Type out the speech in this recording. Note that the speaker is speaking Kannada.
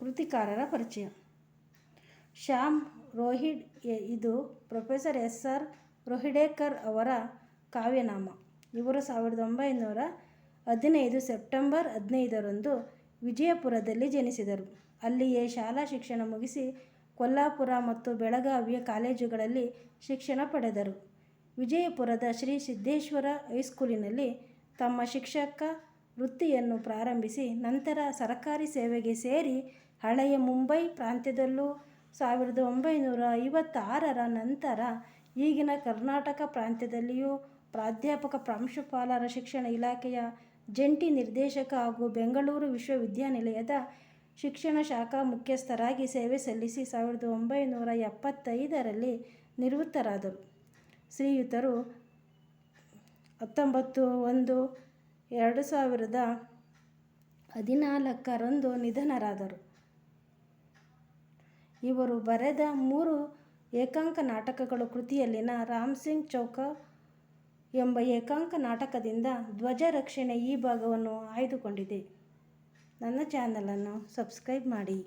ಕೃತಿಕಾರರ ಪರಿಚಯ ಶ್ಯಾಮ್ ರೋಹಿಡ್ ಇದು ಪ್ರೊಫೆಸರ್ ಎಸ್ ಆರ್ ರೋಹಿಡೇಕರ್ ಅವರ ಕಾವ್ಯನಾಮ. ಇವರು ಸಾವಿರದ ಒಂಬೈನೂರ ಹದಿನೈದು ಸೆಪ್ಟೆಂಬರ್ ಹದಿನೈದರಂದು ವಿಜಯಪುರದಲ್ಲಿ ಜನಿಸಿದರು. ಅಲ್ಲಿಯೇ ಶಾಲಾ ಶಿಕ್ಷಣ ಮುಗಿಸಿ ಕೊಲ್ಲಾಪುರ ಮತ್ತು ಬೆಳಗಾವಿಯ ಕಾಲೇಜುಗಳಲ್ಲಿ ಶಿಕ್ಷಣ ಪಡೆದರು. ವಿಜಯಪುರದ ಶ್ರೀ ಸಿದ್ದೇಶ್ವರ ಹೈಸ್ಕೂಲಿನಲ್ಲಿ ತಮ್ಮ ಶಿಕ್ಷಕ ವೃತ್ತಿಯನ್ನು ಪ್ರಾರಂಭಿಸಿ ನಂತರ ಸರಕಾರಿ ಸೇವೆಗೆ ಸೇರಿ ಹಳೆಯ ಮುಂಬೈ ಪ್ರಾಂತ್ಯದಲ್ಲೂ ಸಾವಿರದ ಒಂಬೈನೂರ ಐವತ್ತಾರರ ನಂತರ ಈಗಿನ ಕರ್ನಾಟಕ ಪ್ರಾಂತ್ಯದಲ್ಲಿಯೂ ಪ್ರಾಧ್ಯಾಪಕ-ಪ್ರಾಂಶುಪಾಲರ ಶಿಕ್ಷಣ ಇಲಾಖೆಯ ಜಂಟಿ ನಿರ್ದೇಶಕ ಹಾಗೂ ಬೆಂಗಳೂರು ವಿಶ್ವವಿದ್ಯಾನಿಲಯದ ಶಿಕ್ಷಣ ಶಾಖಾ ಮುಖ್ಯಸ್ಥರಾಗಿ ಸೇವೆ ಸಲ್ಲಿಸಿ ಸಾವಿರದ ಒಂಬೈನೂರ ಎಪ್ಪತ್ತೈದರಲ್ಲಿ ನಿವೃತ್ತರಾದರು. ಶ್ರೀಯುತರು ಹತ್ತೊಂಬತ್ತು ಒಂದು ಎರಡು ಸಾವಿರದ ಹದಿನಾಲ್ಕರಂದು ನಿಧನರಾದರು. ಇವರು ಬರೆದ ಮೂರು ಏಕಾಂಕ ನಾಟಕಗಳು ಕೃತಿಯಲ್ಲಿನ ರಾಮ್ ಸಿಂಗ್ ಚೌಕ ಎಂಬ ಏಕಾಂಕ ನಾಟಕದಿಂದ ಧ್ವಜ ರಕ್ಷಣೆ ಈ ಭಾಗವನ್ನು ಆಯ್ದುಕೊಂಡಿದೆ. ನನ್ನ ಚಾನಲನ್ನು ಸಬ್ಸ್ಕ್ರೈಬ್ ಮಾಡಿ.